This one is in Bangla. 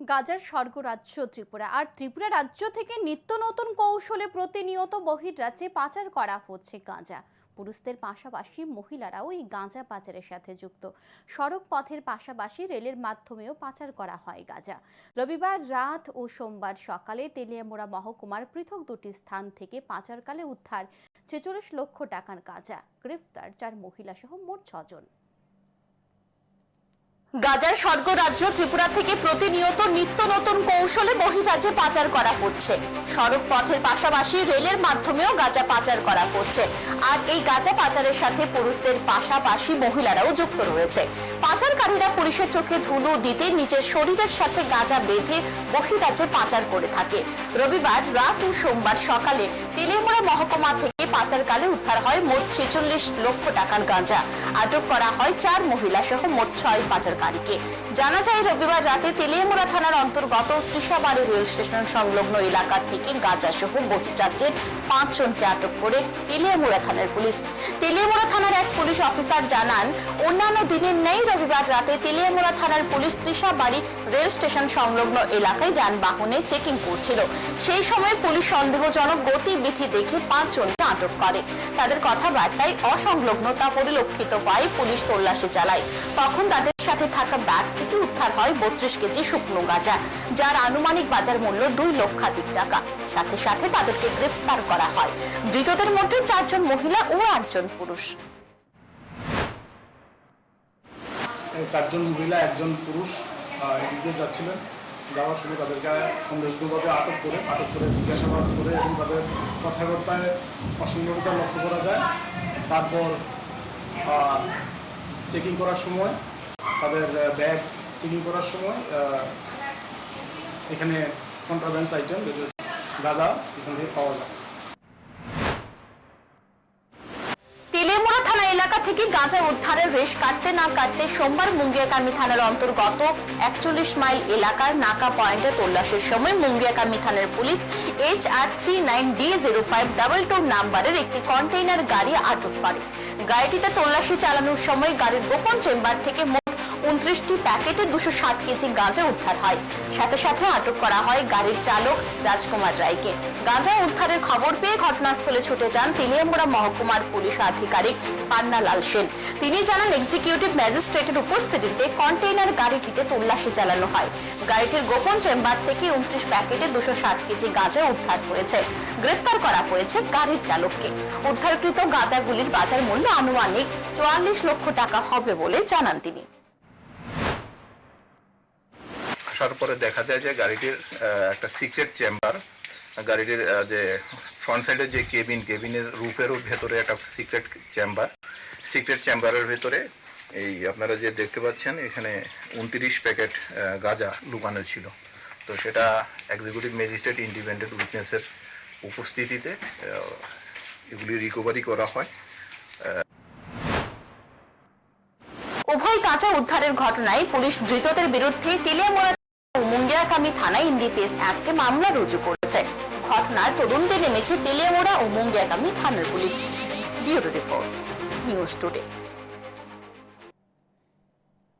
গাজার স্বর্গরাজ্য ত্রিপুরা। আর ত্রিপুরা রাজ্য থেকে নিত্য নতুন কৌশলে প্রতিনিয়ত বহির্রাজ্যে পাচার করা হচ্ছে গাঁজা। পুরুষদের পাশাপাশি মহিলারাও এই গাঁজা পাচারের সাথে যুক্ত। সড়ক পথের পাশাপাশি রেলের মাধ্যমেও পাচার করা হয় গাঁজা। রবিবার রাত ও সোমবার সকালে তেলিয়ামোড়া মহকুমার পৃথক দুটি স্থান থেকে পাচারকালে উদ্ধার ছেচল্লিশ লক্ষ টাকার গাঁজা। গ্রেফতার চার মহিলা সহ মোট ছজন। গাজার স্বর্গ রাজ্য ত্রিপুরা থেকে প্রতিনিয়ত নিত্য নতুন কৌশলে বহিরাজ্যে পাচার করা হচ্ছে। সড়ক পথের পাশাপাশি রেলের মাধ্যমেও গাঁজা পাচার করা হচ্ছে। আর এই গাঁজা পাচারের সাথে পুরুষদের পাশাপাশি মহিলারাও যুক্ত রয়েছে। পাচারকারীরা পুলিশের চোখে ধুলো দিতে নিজের শরীরের সাথে গাঁজা বেঁধে বহিরাজ্যে পাচার করে থাকে। রবিবার রাত ও সোমবার সকালে তেলিয়ামুড়া মহকুমা থেকে পাচারকালে উদ্ধার হয় মোট ছেচল্লিশ লক্ষ টাকার গাঁজা। আটক করা হয় চার মহিলা সহ মোট ছয় পাচারকারীকে জানা যায়, রবিবার রাতে তেলিয়ামুড়া থানার অন্তর্গত ত্রিশাবাড়ি রেল স্টেশন সংলগ্ন এলাকা থেকে গাঁজা সহ বহিরাজ্যের পাঁচজনকে আটক করে তেলিয়ামুড়া থানার পুলিশ। তেলিয়ামুড়া থানার এক পুলিশ অফিসার জানান, অন্যান্য দিনের নেই রবিবার রাতে তেলিয়ামুড়া থানার পুলিশ ত্রিশাবাড়ি রেল স্টেশন সংলগ্ন এলাকায় যানবাহনে চেকিং করছিল। সেই সময় পুলিশ সন্দেহজনক গতিবিধি দেখে পাঁচজনকে আটক করে। তাদের কথাবার্তায় অসংলগ্নতা পরিলক্ষিত হয় পুলিশ তল্লাশি চালায়। তখন তাদের সাথে থাকা ব্যাগ থেকে উদ্ধার হয় বত্রিশ কেজি শুকনো গাঁজা, যার আনুমানিক বাজার মূল্য দুই লক্ষাধিক টাকা। সাথে সাথে তাদেরকে গ্রেফতার করা হয়। ধৃতদের মধ্যে চারজন মহিলা ও আটজন পুরুষ। চারজন মহিলা, একজন পুরুষ এদিকে যাচ্ছিলেন। যাওয়ার সময় তাদেরকে সন্দেহভাবে আটক করে আটক করে জিজ্ঞাসাবাদ করে এবং তাদের কথাবার্তায় অসংগতা লক্ষ্য করা যায়। তারপর চেকিং করার সময় তাদের ব্যাগ চেকিং করার সময় এখানে কন্ট্রাভেন্স আইটেম গাঁজা এখান থেকে পাওয়া যায়। থানা এলাকা থেকে গাঁজা উদ্ধারের রেশ কাটতে না কাটতে সোমবার মুঙ্গিয়াকামি থানার অন্তর্গত একচল্লিশ মাইল এলাকার নাকা পয়েন্টে তল্লাশির সময় মুঙ্গিয়াকামি থানার police H R three nine D zero five double two নাম্বারের একটি কন্টেইনার গাড়ি আটক করে। গাড়িটিতে তল্লাশি চালানোর সময় গাড়ির গোপন চেম্বার থেকে উনত্রিশটি প্যাকেটে দুশো সাত কেজি গাঁজা উদ্ধার হয়। সাথে সাথে আটক করা হয় গাড়ির চালক রাজকুমার রায়কে। গাঁজা উদ্ধারের খবর পেয়ে ঘটনাস্থলে ছুটে যান তেলিয়ামুড়া মহকুমার পুলিশ আধিকারিক পান্না লাল সেন। তিনি জানান, এক্সিকিউটিভ ম্যাজিস্ট্রেটের উপস্থিতিতে কন্টেইনার গাড়িটিতে তল্লাশি চালানো হয়। গাড়িটির গোপন চেম্বার থেকে উনত্রিশ প্যাকেটে দুশো সাত কেজি গাঁজা উদ্ধার হয়েছে। গ্রেফতার করা হয়েছে গাড়ির চালককে। উদ্ধারকৃত গাঁজাগুলির বাজার মূল্য আনুমানিক চুয়াল্লিশ লক্ষ টাকা হবে বলে জানান তিনি। আসার পরে দেখা যায় যে গাড়িটির একটা সিক্রেট চেম্বার গাড়িটির যে ফ্রন্ট সাইডের যে কেবিন কেবিনের রুফেরও ভেতরে একটা সিক্রেট চেম্বার সিক্রেট চেম্বারের ভেতরে এই আপনারা যে দেখতে পাচ্ছেন, এখানে উনত্রিশ প্যাকেট গাঁজা লুকানো ছিল। তো সেটা এক্সিকিউটিভ ম্যাজিস্ট্রেট ইন্ডিপেন্ডেন্ট উইটনেসের উপস্থিতিতে এগুলি রিকভারি করা হয়। উভয় কাঁচা উদ্ধারের ঘটনায় পুলিশ ধৃতদের বিরুদ্ধে তেলিয়ামোড়া ও মুঙ্গিয়াকামি থানায় এনডিপিএস অ্যাক্টে মামলা রুজু করেছে। ঘটনার তদন্তে নেমেছে তেলিয়ামোড়া ও মুঙ্গিয়াকামি থানার police. Bureau report, news today.